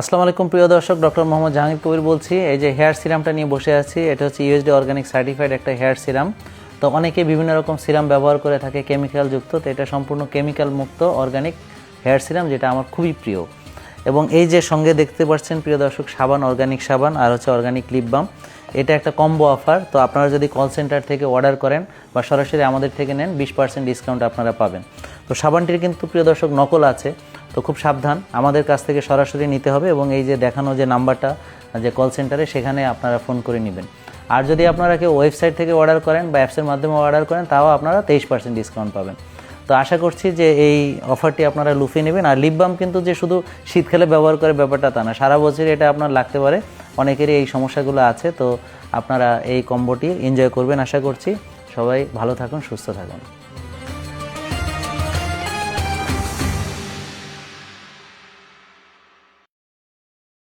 আসসালামু আলাইকুম, প্রিয় দর্শক, ডক্টর মোহাম্মদ জাহাঙ্গীর কবির বলছি। এই যে হেয়ার সিরামটা নিয়ে বসে আছি, এটা হচ্ছে ইউএসডি অর্গানিক সার্টিফাইড একটা হেয়ার সিরাম তো অনেকে বিভিন্ন রকম সিরাম ব্যবহার করে থাকে কেমিক্যাল যুক্ত, তো এটা সম্পূর্ণ কেমিক্যাল মুক্ত অর্গানিক হেয়ার সিরাম যেটা আমার খুবই প্রিয়। এবং এই যে সঙ্গে দেখতে পাচ্ছেন, প্রিয় দর্শক, সাবান অর্গানিক সাবান, আর হচ্ছে অর্গানিক লিপ বাম এটা একটা কম্বো অফার তো আপনারা যদি কল সেন্টার থেকে অর্ডার করেন বা সরাসরি আমাদের থেকে নেন, বিশ পার্সেন্ট ডিসকাউন্ট আপনারা পাবেন। তো সাবানটির কিন্তু, প্রিয় দর্শক, নকল আছে। তো খুব সাবধান। আমাদের কাছ থেকে সরাসরি নিতে হবে এবং এই যে দেখানো যে নাম্বারটা, যে কল সেন্টারে সেখানে আপনারা ফোন করে নেবেন। আর যদি আপনারা কেউ ওয়েবসাইট থেকে অর্ডার করেন বা অ্যাপসের মাধ্যমে অর্ডার করেন, তাও আপনারা তেইশ পার্সেন্ট ডিসকাউন্ট পাবেন। তো আশা করছি যে এই অফারটি আপনারা লুফিয়ে নেবেন। আর লিপ বাম কিন্তু যে শুধু শীতকালে ব্যবহার করে ব্যাপারটা তা না, সারা বছর এটা আপনার লাগতে পারে। অনেকেরই এই সমস্যাগুলো আছে, তো আপনারা এই কম্বোটি এনজয় করবেন। আশা করছি সবাই ভালো থাকুন, সুস্থ থাকুন।